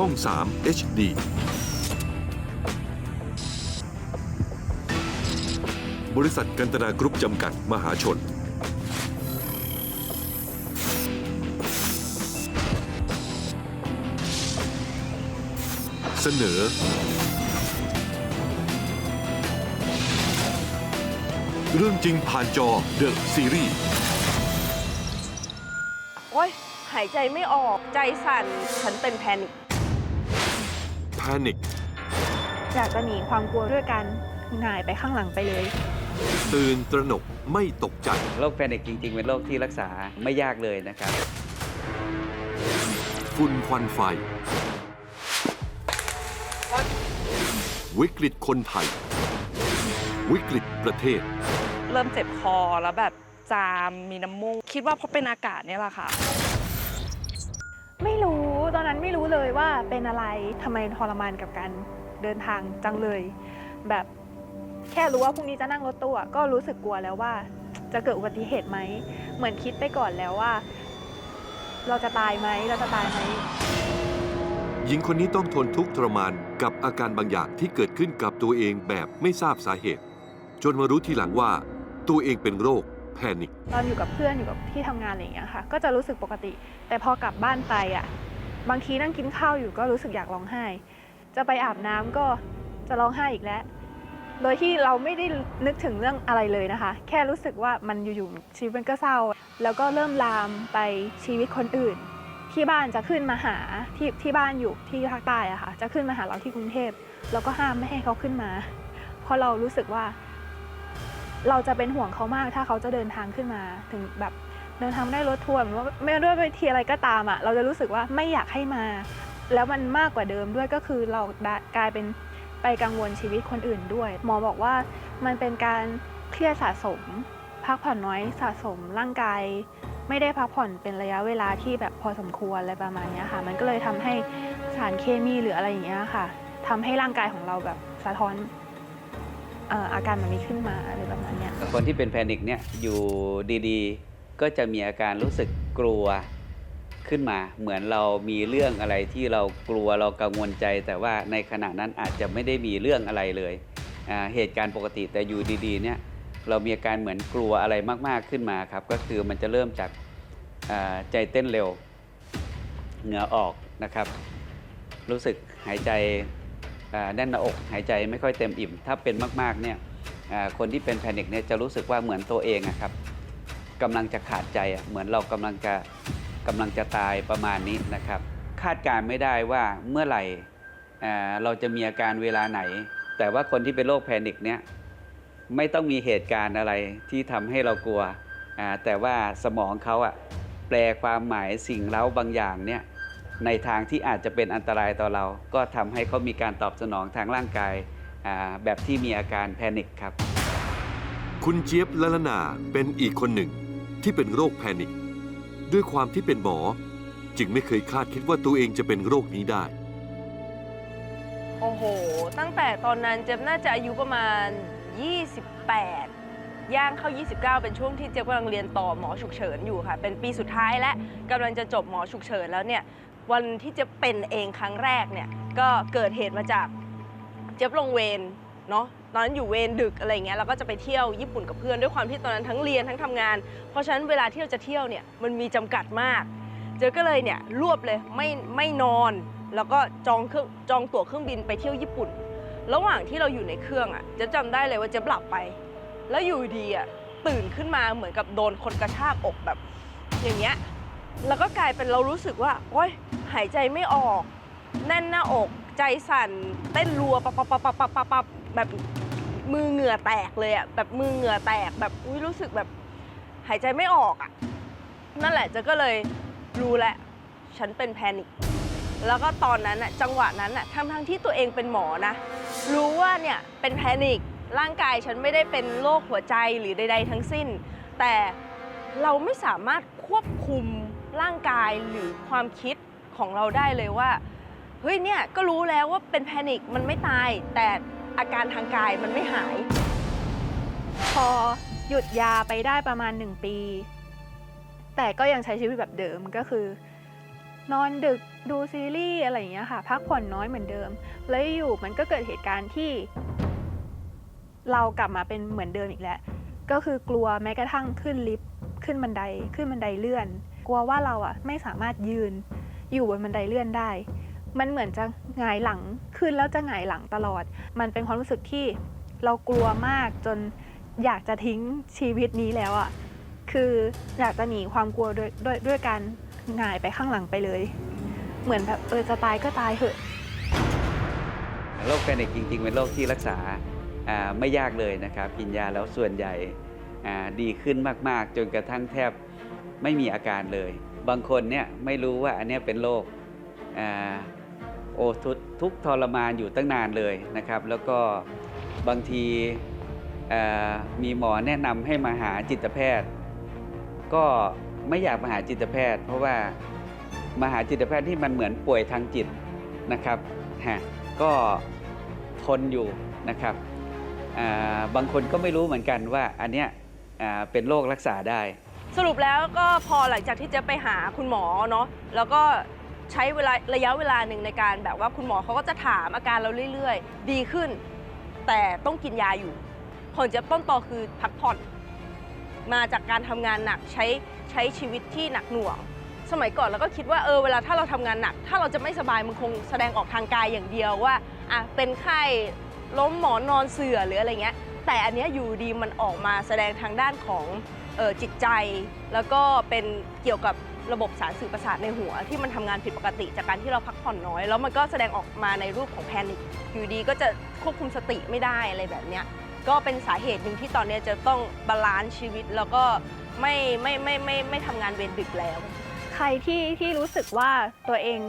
ช่อง 3 HD บริษัทกันตนากรุ๊ปจำกัดมหาชน เสนอ เรื่องจริงผ่านจอ The Series โอ๊ย หายใจไม่ออก ใจสั่น ฉันเป็นแพนิค Panic อยากจะหนีความกลัวด้วยกันหงายไปข้างหลังไปเลย ตื่นตระหนกไม่ตกใจ โรคแพนิคจริง ๆ เป็นโรคที่รักษาไม่ยากเลยนะครับ ฝุ่นควันไฟ วิกฤตคนไทย วิกฤตประเทศ เริ่มเจ็บคอแล้วแบบจามมีน้ำมูก คิดว่าเพราะเป็นอากาศเนี่ยแหละค่ะ ไม่รู้ ตอนนั้นไม่รู้เลยว่าเป็นอะไรทำไมทรมานกับการเดินทางจังเลย แบบแค่รู้ว่าพรุ่งนี้จะนั่งรถตู้อะก็รู้สึกกลัวแล้วว่า จะเกิดอุบัติเหตุไหม เหมือนคิดไปก่อนแล้วว่า เราจะตายไหมเราจะตายไหมหญิงคนนี้ต้องทนทุกข์ทรมานกับอาการบางอย่างที่เกิดขึ้นกับตัวเองแบบไม่ทราบสาเหตุ จนมารู้ทีหลังว่า ตัวเองเป็นโรคแพนิคตอนอยู่กับเพื่อนอยู่กับที่ทำงานอะไรอย่างเงี้ยค่ะ ก็จะรู้สึกปกติ แต่พอกลับบ้านไปอะ บางทีนั่งกินข้าวอยู่ก็รู้สึกอยากร้องไห้ จะไปอาบน้ำก็จะร้องไห้อีกแล้ว โดยที่เราไม่ได้นึกถึงเรื่องอะไรเลยนะคะ แค่รู้สึกว่ามันอยู่ๆชีวิตมันก็เศร้า แล้วก็เริ่มลามไปชีวิตคนอื่น ที่บ้านจะขึ้นมาหาที่ที่บ้านอยู่ที่ภาคใต้อะค่ะ จะขึ้นมาหาเราที่กรุงเทพแล้วก็ห้ามไม่ให้เขาขึ้นมา เพราะเรารู้สึกว่า เราจะเป็นห่วงเขามากถ้าเขาจะเดินทางขึ้นมาถึงแบบ เดินทางไม่ได้รถทัวร์หรือว่าไม่ด้วยวิธีอะไรก็ตามอะเราจะรู้สึกว่าไม่อยากให้มา แล้วมันมากกว่าเดิมด้วยก็คือเรากลายเป็นไปกังวลชีวิตคนอื่นด้วย หมอบอกว่ามันเป็นการเครียดสะสม พักผ่อนน้อยสะสมร่างกายไม่ได้พักผ่อนเป็นระยะเวลาที่แบบพอสมควรอะไรประมาณนี้ค่ะ มันก็เลยทำให้สารเคมีหรืออะไรอย่างเงี้ยค่ะทำให้ร่างกายของเราแบบสะท้อนอาการแบบนี้ขึ้นมาอะไรประมาณนี้คนที่เป็นแพนิคเนี่ยอยู่ดีๆ ก็จะมีอาการรู้สึกกลัวขึ้นมา เหมือนเรามีเรื่องอะไรที่เรากลัวเรากังวลใจ แต่ว่าในขณะนั้นอาจจะไม่ได้มีเรื่องอะไรเลยเหตุการณ์ปกติแต่อยู่ดีๆเนี่ยเรามีอาการเหมือนกลัวอะไรมากๆขึ้นมาครับ ก็คือมันจะเริ่มจากใจเต้นเร็วเหงื่อออกนะครับ รู้สึกหายใจแน่นหน้าอก หายใจไม่ค่อยเต็มอิ่ม ถ้าเป็นมากๆเนี่ยคนที่เป็นแพนิคเนี่ยจะรู้สึกว่าเหมือนตัวเองอะครับ กำลังจะขาดใจอะเหมือนเรากำลังจะกำลังจะตายประมาณนี้นะครับ คาดการณ์ไม่ได้ว่าเมื่อไหร่เราจะมีอาการเวลาไหน แต่ว่าคนที่เป็นโรคแพนิคเนี่ยไม่ต้องมีเหตุการณ์อะไรที่ทำให้เรากลัว แต่ว่าสมองเขาอะแปลความหมายสิ่งเล้าบางอย่างเนี่ยในทางที่อาจจะเป็นอันตรายต่อเรา ก็ทำให้เขามีการตอบสนองทางร่างกายแบบที่มีอาการแพนิคครับ คุณเจี๊ยบละละนาเป็นอีกคนหนึ่ง ที่เป็นโรคแพนิคด้วยความที่เป็นหมอ จึงไม่เคยคาดคิดว่าตัวเองจะเป็นโรคนี้ได้ โอ้โห ตั้งแต่ตอนนั้นเจ๊บน่าจะอายุประมาณ 28 ย่างเข้า 29 เป็นช่วงที่เจ๊บกำลังเรียนต่อหมอฉุกเฉินอยู่ค่ะ เป็นปีสุดท้ายและกำลังจะจบหมอฉุกเฉินแล้วเนี่ย วันที่เจ๊บเป็นเองครั้งแรกเนี่ย ก็เกิดเหตุมาจากเจ๊บลงเวร เนาะตอนนั้นอยู่เวรดึกอะไรเงี้ยแล้วก็จะไปเที่ยวญี่ปุ่นกับเพื่อนด้วยความที่ตอนนั้นทั้งเรียนทั้งทำงาน เพราะฉะนั้นเวลาที่เราจะเที่ยวเนี่ยมันมีจำกัดมาก เจ๊ก็เลยเนี่ยรวบเลยไม่ไม่นอน แล้วก็จองเครื่องจองตั๋วเครื่องบินไปเที่ยวญี่ปุ่น ระหว่างที่เราอยู่ในเครื่องอะเจะจำได้เลยว่าจ๊หลับไป แล้วอยู่ดีอะตื่นขึ้นมาเหมือนกับโดนคนกระชากอกแบบ อย่างเงี้ยแล้วก็กลายเป็นเรารู้สึกว่าโอ๊ยหายใจไม่ออก แน่นหน้าอก ใจสั่นเต้นรัวปับปับปับปับปับปับปับแบบมือเหงื่อแตกเลยอะแบบมือเหงื่อแตกแบบอุ้ยรู้สึกแบบหายใจไม่ออกอะนั่นแหละเจ๊ก็เลยรู้แหละฉันเป็นแพนิคแล้วก็ตอนนั้นน่ะจังหวะนั้นน่ะทั้งทั้งที่ตัวเองเป็นหมอนะ รู้ว่าเนี่ยเป็นแพนิคร่างกายฉันไม่ได้เป็นโรคหัวใจหรือใด ๆ ทั้งสิ้น แต่เราไม่สามารถควบคุมร่างกายหรือความคิดของเราได้เลยว่า ฮ้ยเนี่ยก็รู้แล้วว่าเป็นแพนิคมันไม่ตาย แต่อาการทางกายมันไม่หาย พอหยุดยาไปได้ประมาณ 1 ปี แต่ก็ยังใช้ชีวิตแบบเดิมก็คือ นอนดึกดูซีรีส์อะไรอย่างเงี้ยค่ะ พักผ่อนน้อยเหมือนเดิม แล้วอยู่มันก็เกิดเหตุการณ์ที่ เรากลับมาเป็นเหมือนเดิมอีกแล้ว ก็คือกลัวแม้กระทั่งขึ้นลิฟต์ขึ้นบันไดขึ้นบันไดเลื่อน กลัวว่าเราอะไม่สามารถยืนอยู่บนบันไดเลื่อนได้ มันเหมือนจะหงายหลังขึ้นแล้วจะหงายหลังตลอด มันเป็นความรู้สึกที่เรากลัวมากจนอยากจะทิ้งชีวิตนี้แล้วอะคืออยากจะหนีความกลัวด้วยด้วยด้วยการหงายไปข้างหลังไปเลย เหมือนแบบเออจะตายก็ตายเถอะโรคแพนิคจริง ๆ เป็นโรคที่รักษาไม่ยากเลยนะครับกินยาแล้วส่วนใหญ่ดีขึ้นมากๆ จนกระทั่งแทบไม่มีอาการเลย บางคนเนี่ยไม่รู้ว่าอันนี้เป็นโรคอ่า โอทุกทุกทรมานอยู่ตั้งนานเลยนะครับ แล้วก็บางทีมีหมอแนะนำให้มาหาจิตแพทย์ ก็ไม่อยากมาหาจิตแพทย์ เพราะว่ามาหาจิตแพทย์ที่มันเหมือนป่วยทางจิตนะครับฮะก็ทนอยู่นะครับาบางคนก็ไม่รู้เหมือนกันว่าอันเนี้ยเป็นโรครักษาได้ สรุปแล้วก็พอหลังจากที่จะไปหาคุณหมอเนาะแล้วก็ ใช้เวลาระยะเวลาหนึ่งในการแบบว่าคุณหมอเขาก็จะถามอาการเราเรื่อยๆ ดีขึ้น แต่ต้องกินยาอยู่ ผลจ็บต้นต่อคือพักผ่อน มาจากการทำงานหนักใช้ใช้ชีวิตที่หนักหน่วง สมัยก่อนเราก็คิดว่าเออเวลาถ้าเราทำงานหนัก ถ้าเราจะไม่สบายมันคงแสดงออกทางกายอย่างเดียวว่าอะเป็นไข้ล้มหมอนนอนเสื่อหรืออะไรเงี้ย แต่อันนี้อยู่ดีมันออกมาแสดงทางด้านของออจิตใจ แล้วก็เป็นเกี่ยวกับ ระบบสารสื่อประสาทในหัว ที่มันทำงานผิดปกติ จากการที่เราพักผ่อนน้อย แล้วมันก็แสดงออกมาในรูปของแพนิคอยู่ดีก็จะควบคุมสติไม่ได้อะไรแบบเนี้ยก็เป็นสาเหตุหนึ่งที่ตอนนี้จะต้องบาลานซ์ชีวิตแล้วก็ไม่ไม่ไม่ไม่ไม่ทำงานเวรดึกแล้ว ใครที่ที่รู้สึกว่าตัวเอง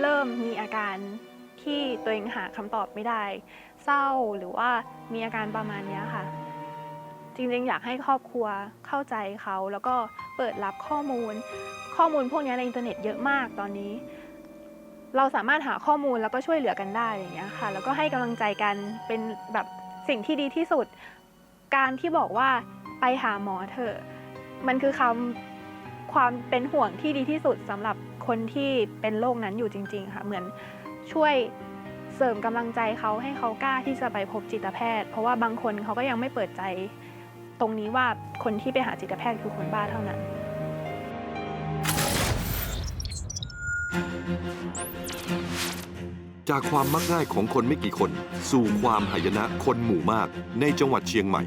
เริ่มมีอาการที่ตัวเองหาคำตอบไม่ได้ เศร้าหรือว่ามีอาการประมาณนี้ค่ะ จริงๆ อยากให้ครอบครัวเข้าใจเขา แล้วก็เปิดรับข้อมูล ข้อมูลพวกนี้ในอินเทอร์เน็ตเยอะมากตอนนี้ เราสามารถหาข้อมูลแล้วก็ช่วยเหลือกันได้อย่างเงี้ยค่ะ แล้วก็ให้กำลังใจกันเป็นแบบสิ่งที่ดีที่สุด การที่บอกว่าไปหาหมอเถอะ มันคือคำความเป็นห่วงที่ดีที่สุดสำหรับคนที่เป็นโรคนั้นอยู่จริง ๆ ค่ะ เหมือนช่วยเสริมกำลังใจเขาให้เขากล้าที่จะไปพบจิตแพทย์ เพราะว่าบางคนเขาก็ยังไม่เปิดใจ ตรงนี้ว่าคนที่ไปหาจิตแพทย์คือคนบ้าเท่านั้น จากความมักง่ายของคนไม่กี่คน สู่ความหายนะคนหมู่มากในจังหวัดเชียงใหม่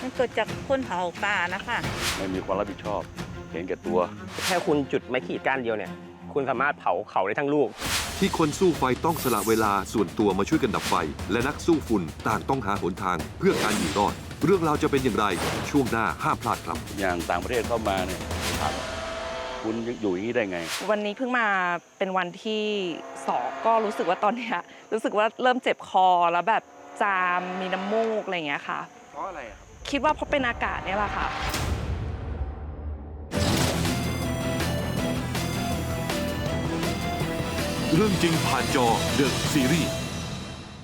มันเกิดจากคนเผาป่านะคะ ไม่มีความรับผิดชอบ เห็นแก่ตัว แค่คุณจุดไม้ขีดก้านเดียวเนี่ย คุณสามารถเผาเขาได้ทั้งลูก ที่คนสู้ไฟต้องสละเวลาส่วนตัวมาช่วยกันดับไฟ และนักสู้ฝุ่นต่างต้องหาหนทาง เพื่อการอยู่รอด เรื่องราวจะเป็นอย่างไร ช่วงหน้าห้ามพลาดครับ อย่างต่างประเทศเข้ามาเนี่ยถามคุณอยู่อย่างนี้ได้ไง วันนี้เพิ่งมาเป็นวันที่สองก็รู้สึกว่าตอนเนี้ยรู้สึกว่าเริ่มเจ็บคอแล้วแบบจามมีน้ำมูกอะไรอย่างเงี้ยค่ะ เพราะอะไรครับ คิดว่าเพราะเป็นอากาศเนี่ยแหละค่ะ เรื่องจริงผ่านจอเดอะซีรีส์